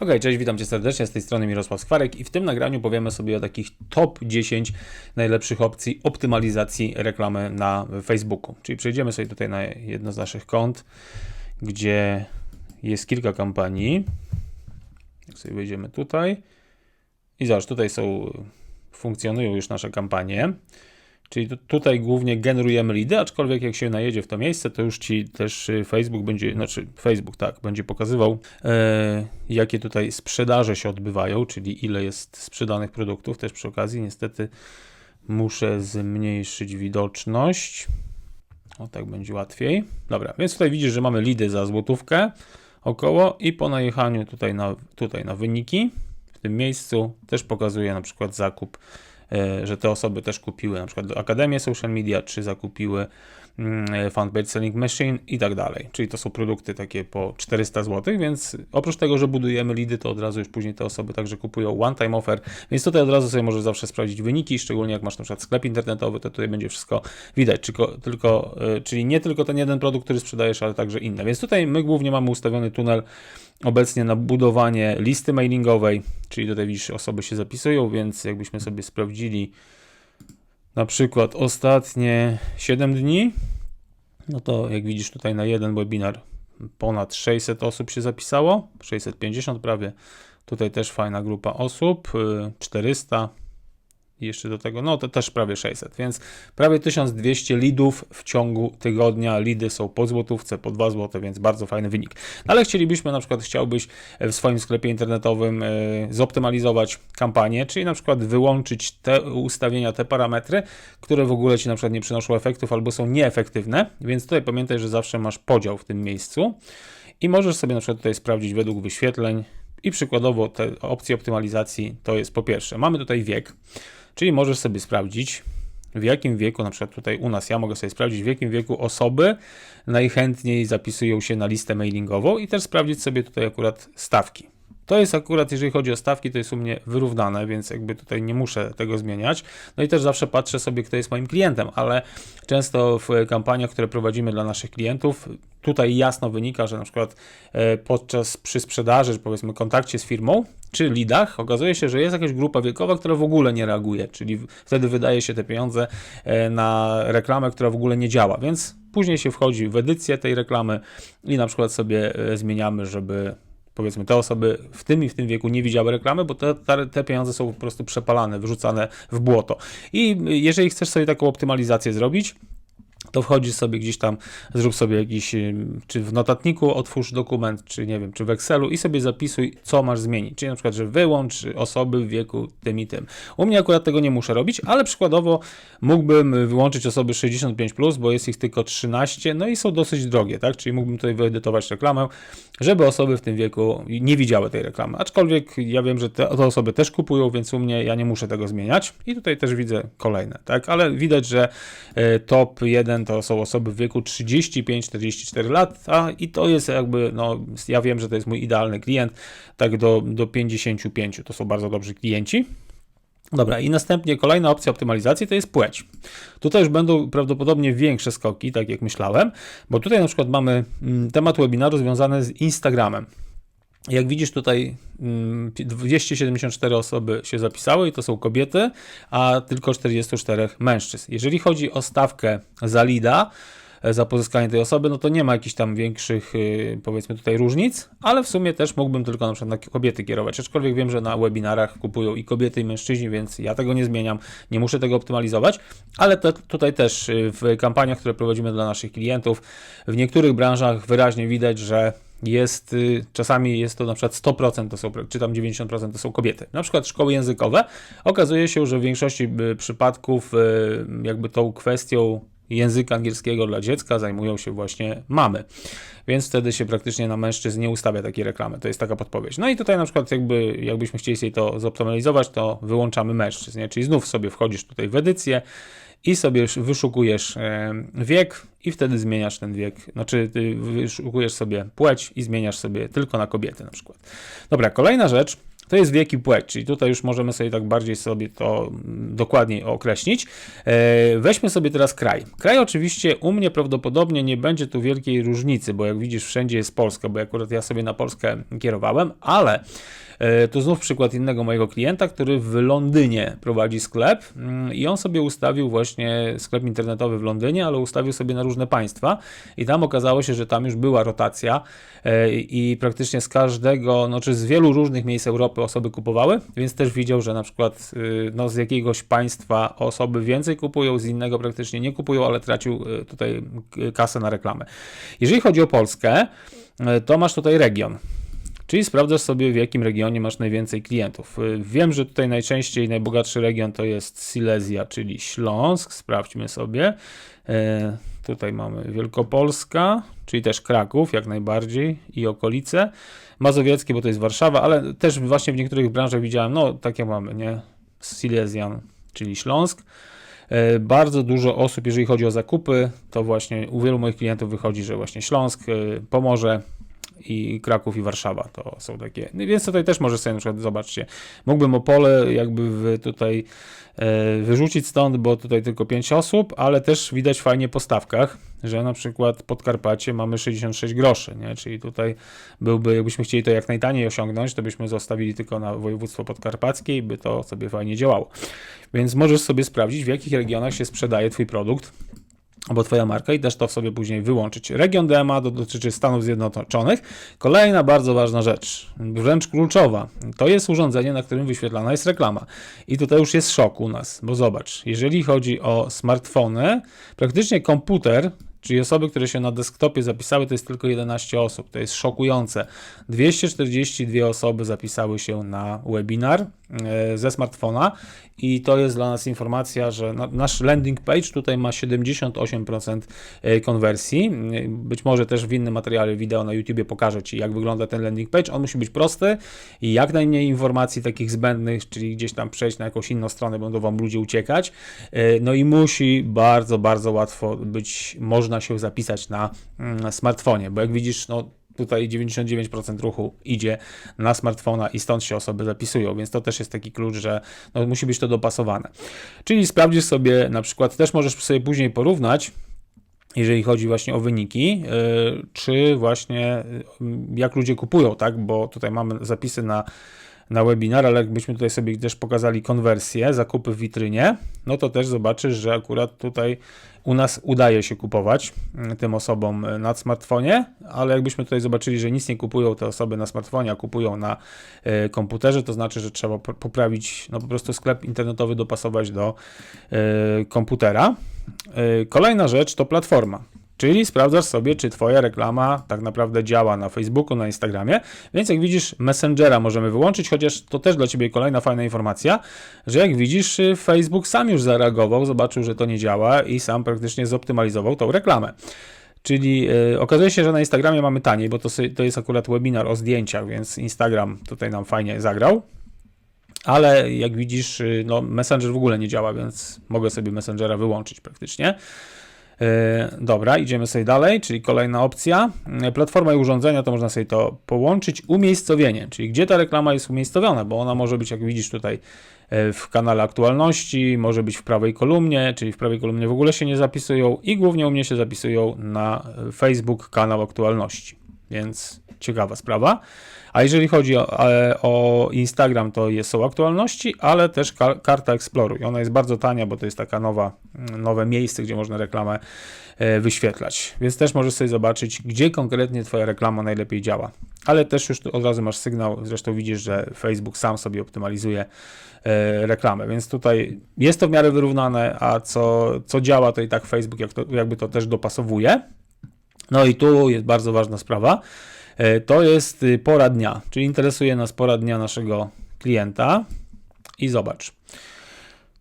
Ok, cześć, witam Cię serdecznie, z tej strony Mirosław Skwarek i w tym nagraniu powiemy sobie o takich top 10 najlepszych opcji optymalizacji reklamy na Facebooku. Czyli przejdziemy sobie tutaj na jedno z naszych kont, gdzie jest kilka kampanii. Jak sobie wejdziemy tutaj i zobacz, tutaj są, funkcjonują już nasze kampanie. Czyli tu- tutaj głównie generujemy lidy, aczkolwiek jak się najedzie w to miejsce, to już ci też y, Facebook będzie, znaczy Facebook tak, będzie pokazywał, e, jakie tutaj sprzedaże się odbywają, czyli ile jest sprzedanych produktów. Też przy okazji niestety muszę zmniejszyć widoczność. O tak będzie łatwiej. Dobra, więc tutaj widzisz, że mamy lidy za złotówkę około i po najechaniu tutaj na, tutaj na wyniki w tym miejscu też pokazuje na przykład zakup że te osoby też kupiły na przykład Akademię Social Media, czy zakupiły mm, Fanpage Selling Machine i tak dalej. Czyli to są produkty takie po 400 zł, więc oprócz tego, że budujemy lidy, to od razu już później te osoby także kupują one-time offer, więc tutaj od razu sobie możesz zawsze sprawdzić wyniki, szczególnie jak masz na przykład sklep internetowy, to tutaj będzie wszystko widać, tylko, tylko, e, czyli nie tylko ten jeden produkt, który sprzedajesz, ale także inne. Więc tutaj my głównie mamy ustawiony tunel obecnie na budowanie listy mailingowej, czyli tutaj widzisz, osoby się zapisują, więc jakbyśmy sobie sprawdzili na przykład ostatnie 7 dni, no to jak widzisz tutaj na jeden webinar ponad 600 osób się zapisało, 650 prawie. Tutaj też fajna grupa osób, y, 400 i jeszcze do tego, no to też prawie 600, więc prawie 1200 lidów w ciągu tygodnia. Lidy są po złotówce, po 2 zł, więc bardzo fajny wynik. Ale chcielibyśmy, na przykład chciałbyś w swoim sklepie internetowym e, zoptymalizować kampanię, czyli na przykład wyłączyć te ustawienia, te parametry, które w ogóle Ci na przykład nie przynoszą efektów albo są nieefektywne, więc tutaj pamiętaj, że zawsze masz podział w tym miejscu. I możesz sobie na przykład tutaj sprawdzić według wyświetleń. I przykładowo te opcje optymalizacji to jest po pierwsze, mamy tutaj wiek, czyli możesz sobie sprawdzić w jakim wieku, na przykład tutaj u nas, ja mogę sobie sprawdzić, w jakim wieku osoby najchętniej zapisują się na listę mailingową i też sprawdzić sobie tutaj akurat stawki. To jest akurat, jeżeli chodzi o stawki, to jest u mnie wyrównane, więc jakby tutaj nie muszę tego zmieniać. No i też zawsze patrzę sobie, kto jest moim klientem, ale często w kampaniach, które prowadzimy dla naszych klientów, tutaj jasno wynika, że na przykład e, podczas przy sprzedaży, czy powiedzmy kontakcie z firmą, czy lidach, okazuje się, że jest jakaś grupa wiekowa, która w ogóle nie reaguje, czyli wtedy wydaje się te pieniądze e, na reklamę, która w ogóle nie działa, więc później się wchodzi w edycję tej reklamy i na przykład sobie e, zmieniamy, żeby powiedzmy te osoby w tym i w tym wieku nie widziały reklamy, bo te, te, pieniądze są po prostu przepalane, wyrzucane w błoto. I jeżeli chcesz sobie taką optymalizację zrobić, to wchodzisz sobie gdzieś tam, zrób sobie jakiś, ym, czy w notatniku otwórz dokument, czy nie wiem, czy w Excelu i sobie zapisuj, co masz zmienić. Czyli na przykład, że wyłącz osoby w wieku tym i tym. U mnie akurat tego nie muszę robić, ale przykładowo mógłbym wyłączyć osoby 65+, bo jest ich tylko 13, no i są dosyć drogie, tak? Czyli mógłbym tutaj wyedytować reklamę, żeby osoby w tym wieku nie widziały tej reklamy. Aczkolwiek ja wiem, że te, te osoby też kupują, więc u mnie ja nie muszę tego zmieniać. I tutaj też widzę kolejne, tak? Ale widać, że e, top 1 to są osoby w wieku 35-44 lat, a i to jest jakby, no ja wiem, że to jest mój idealny klient, tak do, do 55 to są bardzo dobrzy klienci. Dobra, i następnie kolejna opcja optymalizacji to jest płeć. Tutaj już będą prawdopodobnie większe skoki, tak jak myślałem, bo tutaj na przykład mamy mm, temat webinaru związany z Instagramem. Jak widzisz tutaj mm, 274 osoby się zapisały i to są kobiety, a tylko 44 mężczyzn. Jeżeli chodzi o stawkę za lida, e, za pozyskanie tej osoby, no to nie ma jakichś tam większych, y, powiedzmy tutaj różnic, ale w sumie też mógłbym tylko na przykład na kobiety kierować, aczkolwiek wiem, że na webinarach kupują i kobiety i mężczyźni, więc ja tego nie zmieniam, nie muszę tego optymalizować, ale te, tutaj też y, w kampaniach, które prowadzimy dla naszych klientów, w niektórych branżach wyraźnie widać, że jest, y, czasami jest to na przykład 100% to są, czy tam 90% to są kobiety. Na przykład szkoły językowe. Okazuje się, że w większości y, przypadków y, jakby tą kwestią języka angielskiego dla dziecka zajmują się właśnie mamy. Więc wtedy się praktycznie na mężczyzn nie ustawia takiej reklamy. To jest taka podpowiedź. No i tutaj na przykład jakby, jakbyśmy chcieli sobie to zoptymalizować, to wyłączamy mężczyzn, nie? czyli znów sobie wchodzisz tutaj w edycję i sobie sz- wyszukujesz e, wiek i wtedy zmieniasz ten wiek, znaczy ty wyszukujesz sobie płeć i zmieniasz sobie tylko na kobiety na przykład. Dobra, kolejna rzecz to jest wiek i płeć, czyli tutaj już możemy sobie tak bardziej sobie to dokładniej określić. E, weźmy sobie teraz kraj. Kraj oczywiście u mnie prawdopodobnie nie będzie tu wielkiej różnicy, bo jak widzisz wszędzie jest Polska, bo akurat ja sobie na Polskę kierowałem, ale E, to znów przykład innego mojego klienta, który w Londynie prowadzi sklep mm, i on sobie ustawił właśnie sklep internetowy w Londynie, ale ustawił sobie na różne państwa i tam okazało się, że tam już była rotacja e, i praktycznie z każdego, no czy z wielu różnych miejsc Europy osoby kupowały, więc też widział, że na przykład y, no, z jakiegoś państwa osoby więcej kupują, z innego praktycznie nie kupują, ale tracił y, tutaj kasę na reklamę. Jeżeli chodzi o Polskę, y, to masz tutaj region. Czyli sprawdzasz sobie, w jakim regionie masz najwięcej klientów. Y, wiem, że tutaj najczęściej najbogatszy region to jest Silesia, czyli Śląsk. Sprawdźmy sobie. Tutaj mamy Wielkopolska, czyli też Kraków, jak najbardziej i okolice. Mazowieckie, bo to jest Warszawa, ale też właśnie w niektórych branżach widziałem, no tak jak mamy, nie? Silesian, czyli Śląsk. E, bardzo dużo osób, jeżeli chodzi o zakupy, to właśnie u wielu moich klientów wychodzi, że właśnie Śląsk, e, Pomorze, i Kraków i Warszawa to są takie. No więc tutaj też może sobie na przykład zobaczcie. Mógłbym Opole jakby tutaj e, wyrzucić stąd, bo tutaj tylko 5 osób, ale też widać fajnie po stawkach, że na przykład Podkarpacie mamy 66 groszy, nie? czyli tutaj byłby, jakbyśmy chcieli to jak najtaniej osiągnąć, to byśmy zostawili tylko na województwo podkarpackie i by to sobie fajnie działało. Więc możesz sobie sprawdzić, w jakich regionach się sprzedaje Twój produkt albo Twoja marka i też to sobie później wyłączyć. Region DMA dotyczy Stanów Zjednoczonych. Kolejna bardzo ważna rzecz, wręcz kluczowa, to jest urządzenie, na którym wyświetlana jest reklama. I tutaj już jest szok u nas, bo zobacz, jeżeli chodzi o smartfony, praktycznie komputer Czyli osoby, które się na desktopie zapisały, to jest tylko 11 osób. To jest szokujące. 242 osoby zapisały się na webinar ze smartfona i to jest dla nas informacja, że nasz landing page tutaj ma 78% e, konwersji. Być może też w innym materiale wideo na YouTube pokażę Ci, jak wygląda ten landing page. On musi być prosty i jak najmniej informacji takich zbędnych, czyli gdzieś tam przejść na jakąś inną stronę, będą Wam ludzie uciekać. E, no i musi bardzo, bardzo łatwo być, można się zapisać na mm, smartfonie, bo jak widzisz, no tutaj 99% ruchu idzie na smartfona i stąd się osoby zapisują, więc to też jest taki klucz, że no, musi być to dopasowane. Czyli sprawdzisz sobie na przykład, też możesz sobie później porównać, jeżeli chodzi właśnie o wyniki, yy, czy właśnie yy, jak ludzie kupują, tak, bo tutaj mamy zapisy na na webinar, ale jakbyśmy tutaj sobie też pokazali konwersję, zakupy w witrynie, no to też zobaczysz, że akurat tutaj u nas udaje się kupować mm, tym osobom e, na smartfonie, ale jakbyśmy tutaj zobaczyli, że nic nie kupują te osoby na smartfonie, a kupują na e, komputerze, to znaczy, że trzeba poprawić, no po prostu sklep internetowy dopasować do e, komputera. Kolejna rzecz to platforma. Czyli sprawdzasz sobie, czy Twoja reklama tak naprawdę działa na Facebooku, na Instagramie. Więc jak widzisz, Messengera możemy wyłączyć, chociaż to też dla Ciebie kolejna fajna informacja, że jak widzisz, Facebook sam już zareagował, zobaczył, że to nie działa i sam praktycznie zoptymalizował tą reklamę. Czyli yy, okazuje się, że na Instagramie mamy taniej, bo to, to jest akurat webinar o zdjęciach, więc Instagram tutaj nam fajnie zagrał. Ale jak widzisz, y, no, Messenger w ogóle nie działa, więc mogę sobie Messengera wyłączyć praktycznie. E, dobra, idziemy sobie dalej, czyli kolejna opcja. E, platforma i urządzenia to można sobie to połączyć. Umiejscowienie, czyli gdzie ta reklama jest umiejscowiona, bo ona może być, jak widzisz tutaj, e, w kanale aktualności, może być w prawej kolumnie, czyli w prawej kolumnie w ogóle się nie zapisują i głównie u mnie się zapisują na Facebook kanał aktualności. Więc ciekawa sprawa. A jeżeli chodzi o, e, o Instagram, to jest, są aktualności, ale też karta Exploruj. Ona jest bardzo tania, bo to jest taka nowa, mm, nowe miejsce, gdzie można reklamę e, wyświetlać. Więc też możesz sobie zobaczyć, gdzie konkretnie Twoja reklama najlepiej działa. Ale też już od razu masz sygnał, zresztą widzisz, że Facebook sam sobie optymalizuje e, reklamę, więc tutaj jest to w miarę wyrównane, a co, co działa, to i tak Facebook jak to, jakby to też dopasowuje. No i tu jest bardzo ważna sprawa. E, to jest y, pora dnia, czyli interesuje nas pora dnia naszego klienta. I zobacz.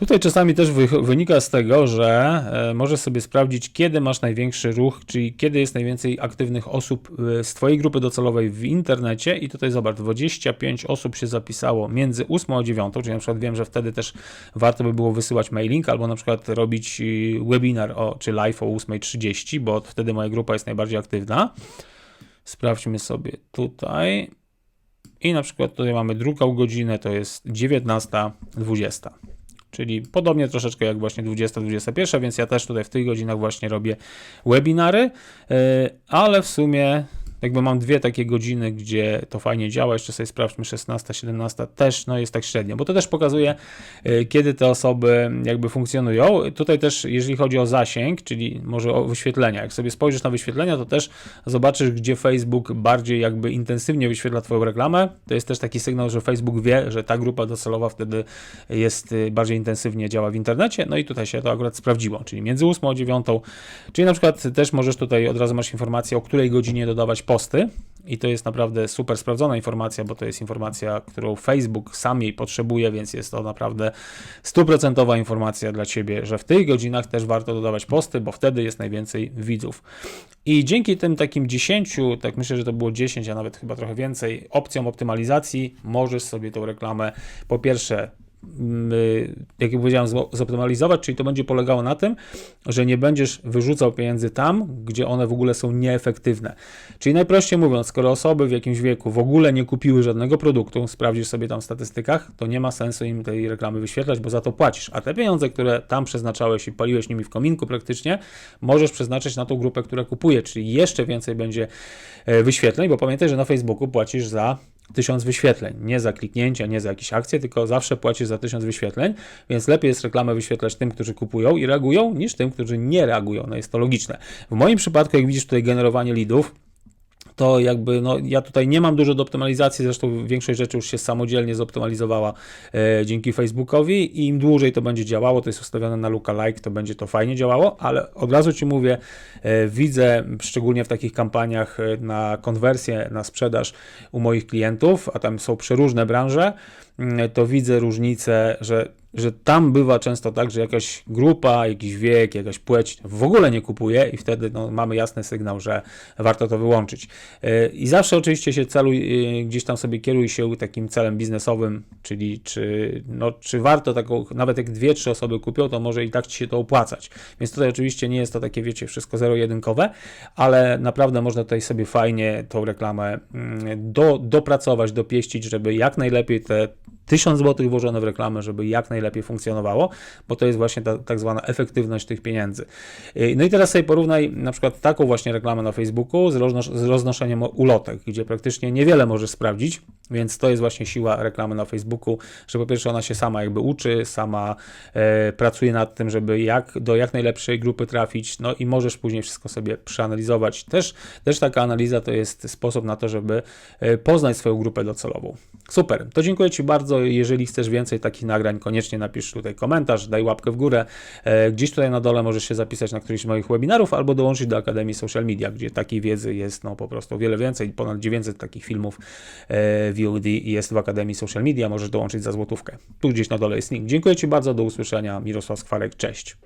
Tutaj czasami też wynika z tego, że e, możesz sobie sprawdzić, kiedy masz największy ruch, czyli kiedy jest najwięcej aktywnych osób e, z Twojej grupy docelowej w internecie. I tutaj zobacz, 25 osób się zapisało między 8 a 9, czyli na przykład wiem, że wtedy też warto by było wysyłać mailing albo na przykład robić y, webinar o, czy live o 8.30, bo wtedy moja grupa jest najbardziej aktywna. Sprawdźmy sobie tutaj. i na przykład tutaj mamy drugą godzinę, to jest 19.20. Czyli podobnie troszeczkę jak właśnie 20-21, więc ja też tutaj w tych godzinach właśnie robię webinary, yy, ale w sumie jakby mam dwie takie godziny, gdzie to fajnie działa, jeszcze sobie sprawdźmy 16, 17 też, no jest tak średnio, bo to też pokazuje, y, kiedy te osoby jakby funkcjonują. Tutaj też, jeżeli chodzi o zasięg, czyli może o wyświetlenia, jak sobie spojrzysz na wyświetlenia, to też zobaczysz, gdzie Facebook bardziej jakby intensywnie wyświetla Twoją reklamę. To jest też taki sygnał, że Facebook wie, że ta grupa docelowa wtedy jest y, bardziej intensywnie działa w internecie, no i tutaj się to akurat sprawdziło, czyli między 8 a 9, czyli na przykład też możesz tutaj od razu masz informację, o której godzinie dodawać posty i to jest naprawdę super sprawdzona informacja, bo to jest informacja, którą Facebook sam jej potrzebuje, więc jest to naprawdę stuprocentowa informacja dla Ciebie, że w tych godzinach też warto dodawać posty, bo wtedy jest najwięcej widzów. I dzięki tym takim 10, tak myślę, że to było 10, a nawet chyba trochę więcej, opcjom optymalizacji możesz sobie tą reklamę po pierwsze jak powiedziałem, zoptymalizować, czyli to będzie polegało na tym, że nie będziesz wyrzucał pieniędzy tam, gdzie one w ogóle są nieefektywne. Czyli najprościej mówiąc, skoro osoby w jakimś wieku w ogóle nie kupiły żadnego produktu, sprawdzisz sobie tam w statystykach, to nie ma sensu im tej reklamy wyświetlać, bo za to płacisz. A te pieniądze, które tam przeznaczałeś i paliłeś nimi w kominku praktycznie, możesz przeznaczyć na tą grupę, która kupuje, czyli jeszcze więcej będzie e, wyświetleń, bo pamiętaj, że na Facebooku płacisz za tysiąc wyświetleń. Nie za kliknięcia, nie za jakieś akcje, tylko zawsze płacisz za tysiąc wyświetleń, więc lepiej jest reklamę wyświetlać tym, którzy kupują i reagują, niż tym, którzy nie reagują. No jest to logiczne. W moim przypadku, jak widzisz tutaj generowanie leadów, to jakby, no ja tutaj nie mam dużo do optymalizacji, zresztą większość rzeczy już się samodzielnie zoptymalizowała e, dzięki Facebookowi i im dłużej to będzie działało, to jest ustawione na lookalike, to będzie to fajnie działało, ale od razu Ci mówię, e, widzę szczególnie w takich kampaniach e, na konwersję, na sprzedaż u moich klientów, a tam są przeróżne branże, to widzę różnicę, że że tam bywa często tak, że jakaś grupa, jakiś wiek, jakaś płeć w ogóle nie kupuje i wtedy no, mamy jasny sygnał, że warto to wyłączyć. Y, I zawsze oczywiście się celuj, y, gdzieś tam sobie kieruj się takim celem biznesowym, czyli czy, no, czy warto taką, nawet jak dwie, trzy osoby kupią, to może i tak ci się to opłacać. Więc tutaj oczywiście nie jest to takie, wiecie, wszystko zero-jedynkowe, ale naprawdę można tutaj sobie fajnie tą reklamę mm, do, dopracować, dopieścić, żeby jak najlepiej te 1000 zł włożone w reklamę, żeby jak najlepiej funkcjonowało, bo to jest właśnie ta tak zwana efektywność tych pieniędzy. Y, no i teraz sobie porównaj na przykład taką właśnie reklamę na Facebooku z, z roznoszeniem ulotek, gdzie praktycznie niewiele możesz sprawdzić, więc to jest właśnie siła reklamy na Facebooku, że po pierwsze ona się sama jakby uczy, sama e, pracuje nad tym, żeby jak do jak najlepszej grupy trafić, no i możesz później wszystko sobie przeanalizować. Też, też taka analiza to jest sposób na to, żeby e, poznać swoją grupę docelową. Super, to dziękuję Ci bardzo. Jeżeli chcesz więcej takich nagrań, koniecznie napisz tutaj komentarz, daj łapkę w górę. E, gdzieś tutaj na dole możesz się zapisać na któryś z moich webinarów albo dołączyć do Akademii Social Media, gdzie takiej wiedzy jest no po prostu wiele więcej, ponad 900 takich filmów w VOD jest w Akademii Social Media, możesz dołączyć za złotówkę. Tu gdzieś na dole jest link. Dziękuję Ci bardzo, do usłyszenia. Mirosław Skwarek, cześć.